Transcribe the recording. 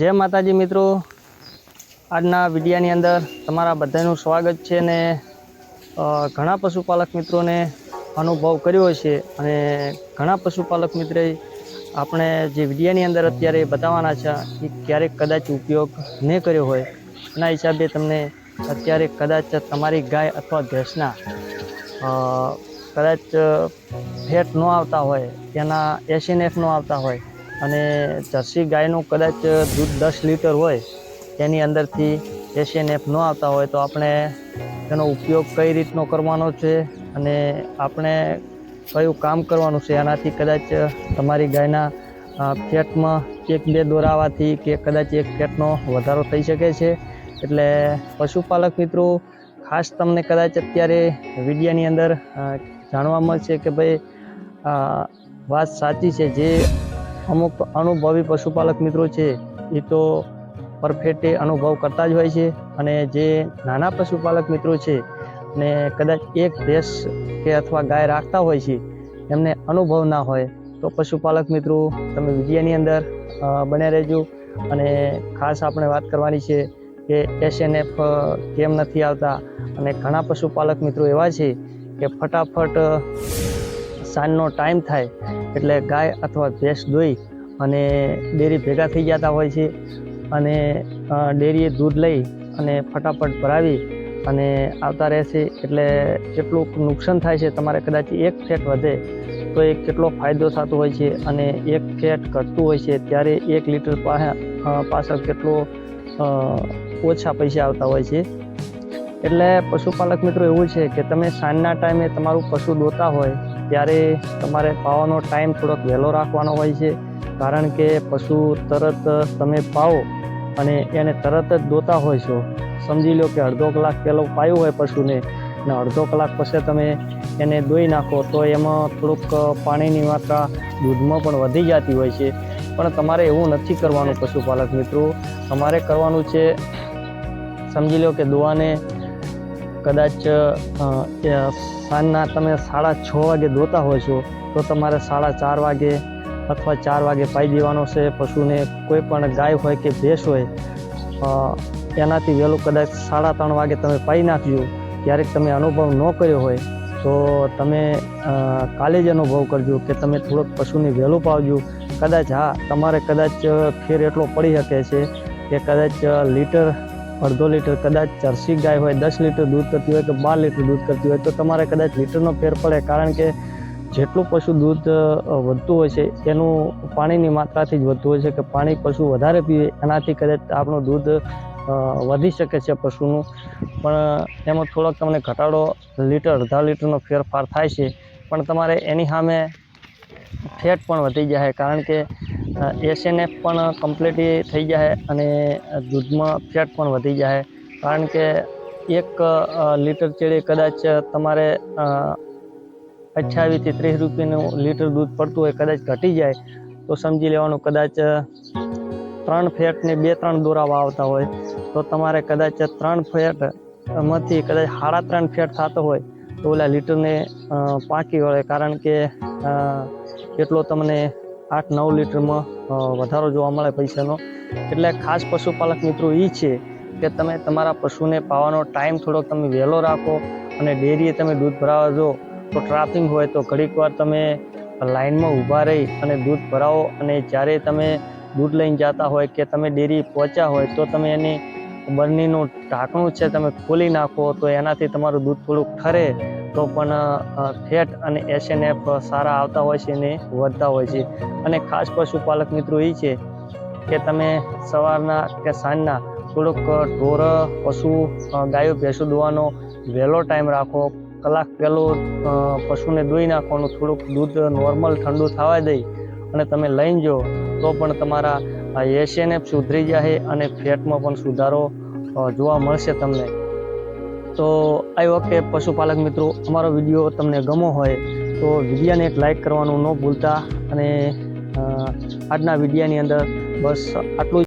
જય માતાજી મિત્રો. આજના વિડીયાની અંદર તમારા બધાનું સ્વાગત છે ને ઘણા પશુપાલક મિત્રોને અનુભવ કર્યો છે અને ઘણા પશુપાલક મિત્રે આપણે જે વિડીયાની અંદર અત્યારે બતાવવાના છે એ ક્યારેક કદાચ ઉપયોગ નહીં કર્યો હોય. એના હિસાબે તમને અત્યારે કદાચ તમારી ગાય અથવા ભેંસના કદાચ ફેટ ન આવતા હોય, તેના એસીન એફ ન આવતા હોય અને જર્સી ગાયનું કદાચ દૂધ દસ લીટર હોય, તેની અંદરથી એસએનએફ ન આવતા હોય, તો આપણે એનો ઉપયોગ કઈ રીતનો કરવાનો છે અને આપણે કયું કામ કરવાનું છે? એનાથી કદાચ તમારી ગાયના ફેટમાં એક બે દોરાવાથી કે કદાચ એક ફેટનો વધારો થઈ શકે છે? એટલે પશુપાલક મિત્રો, ખાસ તમને કદાચ અત્યારે વિડીયાની અંદર જાણવા મળશે કે ભાઈ વાત સાચી છે. જે અમુક અનુભવી પશુપાલક મિત્રો છે, એ તો પરફેક્ટે અનુભવ કરતા જ હોય છે. અને જે નાના પશુપાલક મિત્રો છે, ને કદાચ એક ભેંસ કે અથવા ગાય રાખતા હોય છે, એમને અનુભવ ના હોય, તો પશુપાલક મિત્રો, તમે વિડીયાની અંદર બન્યા રહેજો. અને ખાસ આપણે વાત કરવાની છે કે એસએનએફ કેમ નથી આવતા? અને ઘણા પશુપાલક મિત્રો એવા છે કે ફટાફટ સાંજનો ટાઈમ થાય એટલે ગાય અથવા ભેંસ દોઈ અને ડેરી ભેગા થઈ જતા હોય છે. અને ડેરીએ દૂધ લઈ અને ફટાફટ ભરાવી અને આવતા રહેશે. એટલે કેટલું નુકસાન થાય છે તમારે કદાચ એક ફેટ વધે તો એ કેટલો ફાયદો થતો હોય છે અને એક ફેટ ઘટતું હોય છે ત્યારે એક લીટર પાછળ કેટલો ઓછા પૈસા આવતા હોય છે. એટલે પશુપાલક મિત્રો એવું છે કે તમે સાંજના ટાઈમે તમારું પશુ દોતા હોય ત્યારે તમારે પાવાનો ટાઈમ થોડોક વહેલો રાખવાનો હોય છે, કારણ કે પશુ તરત તમે પાવો અને એને તરત જ દોતા હોય છો. સમજી લો કે અડધો કલાક પહેલો પાયું હોય પશુને અને અડધો કલાક પછી તમે એને દોઈ નાખો તો એમાં થોડુંક પાણીની માત્રા દૂધમાં પણ વધી જતી હોય છે. પણ તમારે એવું નથી કરવાનું પશુપાલક મિત્રો. તમારે કરવાનું છે, સમજી લો કે દોવાને કદાચ સાંજના તમે સાડા છ વાગે દોતા હોય છો, તો તમારે સાડા ચાર વાગે અથવા ચાર વાગે પાઈ દેવાનો છે. પશુને કોઈ પણ ગાય હોય કે ભેંસ હોય એનાથી વહેલું કદાચ સાડા ત્રણ વાગે તમે પાઈ નાખ્યું ક્યારેક તમે અનુભવ ન કર્યો હોય, તો તમે કાલે જ અનુભવ કરજો કે તમે થોડોક પશુને વહેલું પાવજો. કદાચ હા, તમારે કદાચ ફેર એટલો પડી શકે છે કે કદાચ લીટર અડધો લીટર કદાચ જર્સી ગાય હોય, દસ લીટર દૂધ કરતી હોય કે બાર લીટર દૂધ કરતી હોય, તો તમારે કદાચ લીટરનો ફેર પડે કારણ કે જેટલું પશુ દૂધ વધતું હોય છે, એનું પાણીની માત્રાથી જ વધતું હોય છે કે પાણી પશુ વધારે પીવે, એનાથી કદાચ આપણું દૂધ વધી શકે છે પશુનું. પણ એમાં થોડોક તમને ઘટાડો લીટર, અડધા લીટરનો ફેરફાર થાય છે, પણ તમારે એની સામે ફેટ પણ વધી જાય, કારણ કે એસએનએફ પણ કમ્પ્લીટલી થઈ જાય અને દૂધમાં ફેટ પણ વધી જાય કારણ કે એક લીટર ચેડી કદાચ તમારે અઠ્યાવીસથી ત્રીસ રૂપિયાનું લીટર દૂધ પડતું હોય, કદાચ ઘટી જાય, તો સમજી લેવાનું, કદાચ ત્રણ ફેટને બે ત્રણ દોરાવા આવતા હોય, તો તમારે કદાચ ત્રણ ફેટમાંથી કદાચ સાડા ત્રણ ફેટ થતો હોય, તો ઓલા લીટરને પાકી વળે. કારણ કે એટલો તમને આઠ નવ લીટરમાં વધારો જોવા મળે પૈસાનો. એટલે ખાસ પશુપાલક મિત્રો એ છે કે તમે તમારા પશુને પાવાનો ટાઈમ થોડોક તમે વહેલો રાખો અને ડેરીએ તમે દૂધ ભરાવા જો તો ટ્રાફિક હોય તો ઘડીક વાર તમે લાઇનમાં ઊભા રહી અને દૂધ ભરાવો અને જ્યારે તમે દૂધ લઈને જતા હોય કે તમે ડેરી પહોંચ્યા હોય તો તમે એની બરણીનું ઢાંકણું છે તમે ખોલી નાખો તો એનાથી તમારું દૂધ થોડુંક ઠરે. તો પણ ફેટ અને એસએનએફ સારા આવતા હોય છે અને વધતા હોય છે. અને ખાસ પશુપાલક મિત્રો એ છે કે તમે સવારના કે સાંજના થોડુંક ઢોર, પશુ ગાયો, ભેંસો દોવાનો વહેલો ટાઈમ રાખો. કલાક પહેલું પશુને દોઈ નાખવાનું, થોડુંક દૂધ નોર્મલ ઠંડુ થવા દઈ અને તમે લઈને જો તો પણ તમારા એશિયનએફ સુધરી જાય અને ફેટમાં પણ સુધારો જોવા મળશે તમને. તો આ વખતે પશુપાલક મિત્રો, અમારો વીડિયો તમને ગમો હોય તો વિડીયાને એક લાઈક કરવાનું ન ભૂલતા અને આજના વિડીયાની અંદર બસ આટલું જ.